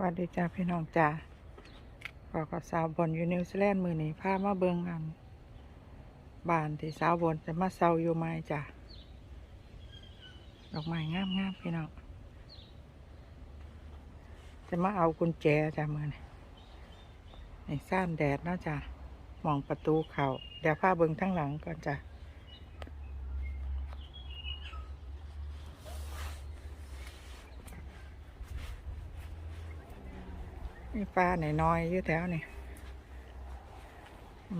สวัสดีจ้าพี่น้องจ้าขอกับสาวบนอยู่นิวซีแลนด์มือนี้พามาเบิงกัน บ้านที่สาวบนจะมาเซาอยู่ไม้จ้าดอกไม้งามงามๆพี่น้อง จะมาเอากุญแจจ้ามือนี้ในซ่านแดดนะจ้ามองประตูเขาเดี๋ยวพาเบิงทั้งหลังก่อนจ้า มีฟ้าหน่อยน้อยๆอยู่แถวนี่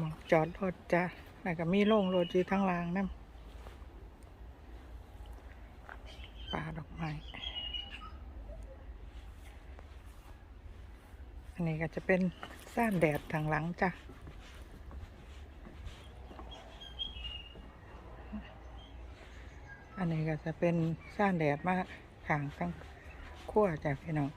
มองจอดรถจ้ะแล้วก็มีโล่งรถอยู่ทั้งรางนั่นป่าดอกไม้ อันนี้ก็จะเป็นซ่านแดดทางหลังจ้ะอันนี้ก็จะเป็นซ่านแดดมาขางทั้งขั้วจ้ะพี่น้อง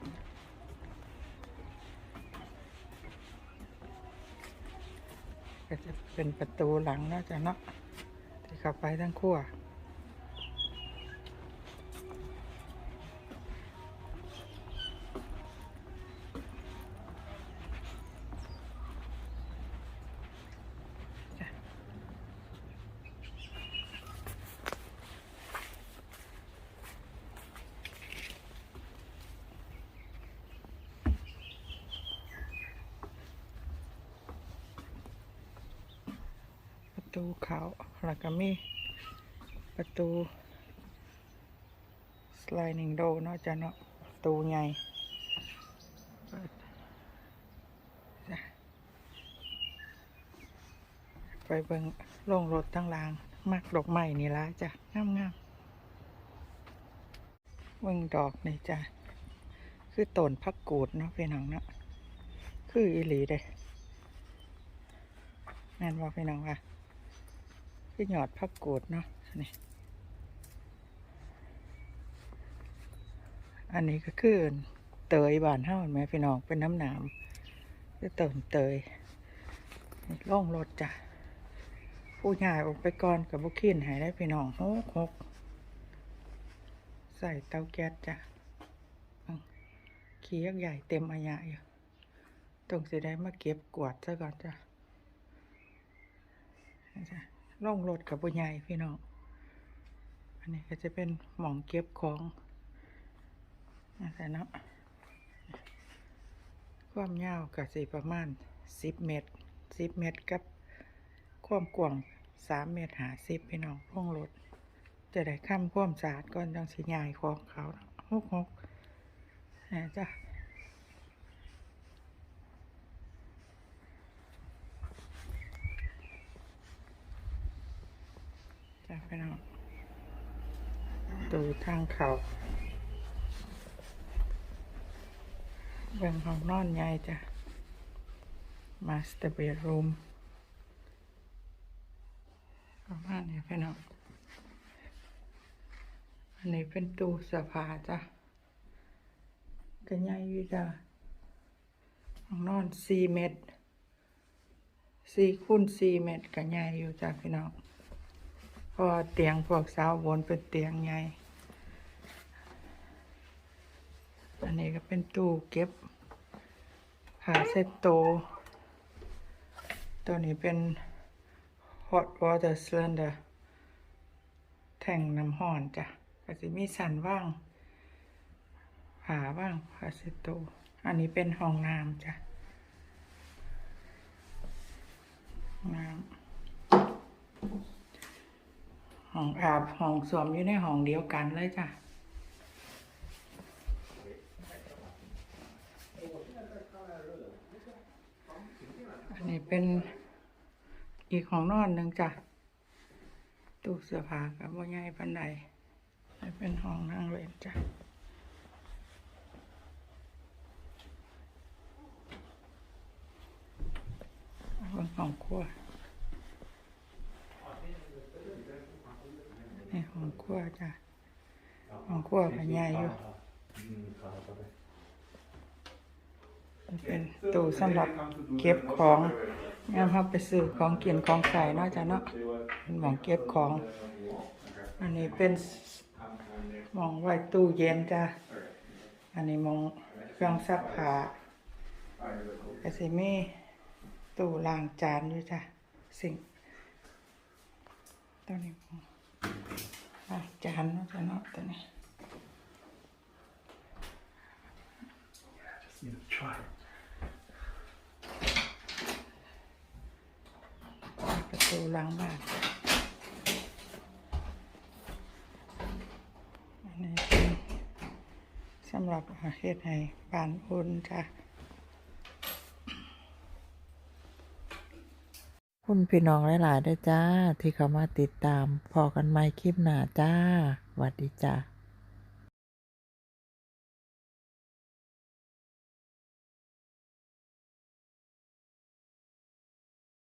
ก็จะเป็นประตูหลังน่าจะเนาะที่เข้าไปทั้งขั้ว ตูขาวแล้วก็มีประตู sliding door เนาะจ้ะเนาะประตูใหญ่ไปเบิ่งโล่งรถทั้งรางมักดอกไม้นี่ละจ้ะงามงามเบิ่งดอกนี่จ้ะคือต้นพักกูดเนาะพี่น้องเนาะคืออีหลีเด้แม่นว่าพี่น้องว่า คือหยอดพักโกดเนาะนี่อันนี้ก็คือเตยบานเฮาไหมพี่น้องเป็นน้ำหนามคือเติมเตยล่องรถจ้ะผู้ใหญ่ออกไปก่อนกับบุคินหายได้พี่น้องหกหกใส่เตาแก๊สจ้ะขี้ยักษ์ใหญ่เต็มอายะอยู่ต้องสิได้มาเก็บกวาดซะก่อนจ้ะจ้ะ ล่องรถกับผู้ใหญ่พี่น้อง อันนี้ก็จะเป็นหม่องเก็บของนะคะเนาะความยาวก็สิประมาณสิบเมตรสิบเมตรกับความกว้างสามเมตรหาสิบพี่น้องพ่องรถจะได้ข้ามความสะอาดก่อนจังสิยายของเขาหกหกนะจ้ะ จ้ะพี่น้องดูทางเขาเบิ่งห้องนอนใหญ่จ้ะ Master bedroom ประมาณนี้พี่น้องอันนี้เป็นตู้เสื้อผ้าจ้ะก็ใหญ่อยู่จ้ะห้องนอนสี่เมตรสี่คูณสี่เมตรก็ใหญ่อยู่จ้ะพี่น้องเพราะเตียงพวกสาวบนเป็นเตียงใหญ่อันนี้ก็เป็นตู้เก็บผ้าเซ็ตโต ตัวนี้เป็น hot water cylinder แท่งน้ำห้อนจ้ะก็จะมีสันว่างผ้าว่างผ้าเซ็ตโต อันนี้เป็นห้องน้ำจ้ะน้ำ ห้องอาบห้องสวมอยู่ในห้องเดียวกันเลยจ้ะอันนี้เป็นอีกของนอนหนึ่งจ้ะตู้เสื้อผ้ากับว่าใหญ่ปันใดนี่เป็นห้องนั่งเล่นจ้ะเป็นห้องครัว นี่ห้งครัวจ้ะห้องครัวก็ใหญ่อยู่เป็นตู้สำหรับเก็บของยามเราไปซื้อของกินของใส่นาะจ้ะเนาะเป็นหมองเก็บของ อันนี้เป็นหมองไว้ตู้เย็นจ้ะอันนี้หมองเครื่องซักผ้าก็สิมีตู้ล้างจานอยู่จ้ะสิ่งตัวนี้ล้าง จานเนาะจ้ะเนาะตัวนี้ Just need to try. ประตูล้างบ้านอันนี้เป็นสำหรับเฮ็ดให้บ้านอุ่นจ้ะ คุณพี่น้องหลายๆด้วยจ้า ที่เข้ามาติดตามพอกันไหม่คลิปหน้าจ้าสวัสดีจ้า